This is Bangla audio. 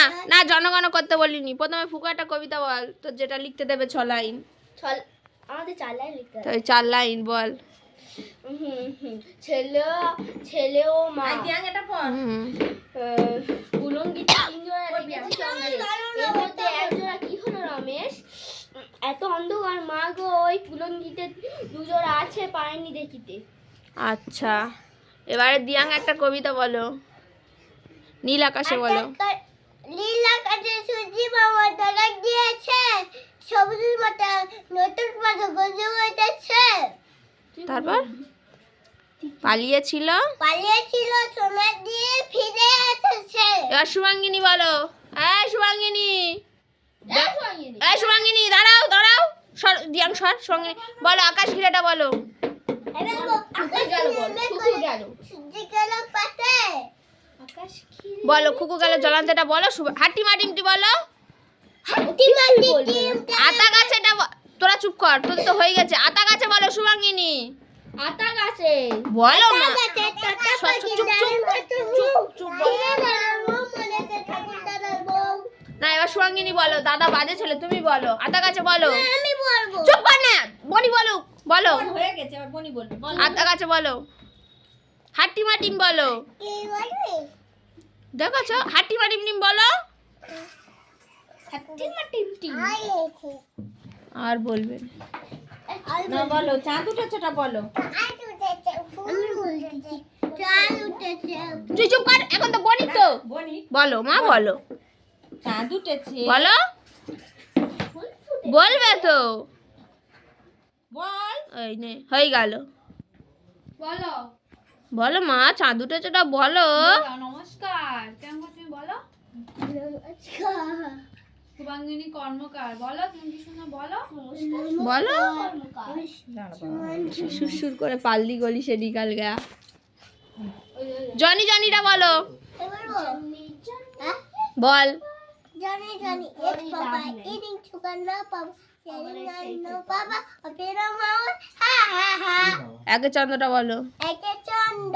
না না জনগণ করতে বলিনি। প্রথমে ফুকু একটা কবিতা বল তোর যেটা লিখতে দেবে ছ লাইন। আমাদের চালাই লিখতে তো চার লাইন বল। হুম হুম ছেলে ছেলে ও মা। সঙ্গে। এর মধ্যে একজোড়া কি হলো রমেশ? এত অন্ধকার মা গো ওই কুলঙ্গিতে দুজোড়া আছে পারেনি দেখিতে। আচ্ছা এবারে দিয়াং একটা কবিতা বলো। নীল আকাশে বলো। নীল আকাশে সূর্যি বাবা দলক দিয়েছে সবুজ মাতা নতুন পাতা গজে উঠেছে। তারপর? পালিয়েছিল? পালিয়েছিল সোনার দিয়ে ফিরে এসেছে। এবার শুভাঙ্গিনী বলো। হ্যাঁ শুভাঙ্গিনী এই শুভাঙ্গিনী দাঁড়াও দাঁড়াও। সর দিয়াং সর শুভাঙ্গিনী বলো আকাশ ঘিরেটা বলো। আকাশ গেল গেল সূর্যি গেল পাতে আকাশ কি বলো খুকু গেল জলান্তেটা বলো হাট্টি মাটিমটি বলো। আতা গাছেটা তোরা চুপ কর তোর তো হয়ে গেছে। আতা গাছে বলো শুভাঙ্গিনী। আতা গাছে। বলো না চুপ, চুপ, চুপ, এবার বলো দাদা বাজে ছেলে তুমি বলো। আতা গাছে বলো। আমি বলব। চুপ কর না বনি বলো। বলো হয়ে গেছে বনি আতা গাছে বলো। হাট্টি মাটিম বলো। কি বলবি? দেখেছ মাটিম টিম বলো। টিম আইছে আর বলবে না। বলো চাঁদ উঠেছেটা বলো। উঠেছে ফুল উঠেছে চাঁদ উঠেছে। তুই চুপ কর এখন তো বনি তো। বলো মা বলো। চাঁদ উঠেছে। বলো। বলবে তো। বল। এই নে হয়ে গেল। বলো। বলো মা চাঁদ উঠেছেটা বলো নমস্কার কেমন তুমি বলো? আচ্ছা শুভাঙ্গিনী কর্মকার। বলো তুমি কি শুনে বলো। বলো। সুরসুর করে পাল্লি গলি সে নিকাল গয়া। জনি জনিটা বলো। বল। জানি জানি এক বাবা ইনিং সুগন্ধা পাবো। জানি নানো বাবা অপেরা মাও হা হা হা। একে চন্দ্রটা বলো। একে চন্দ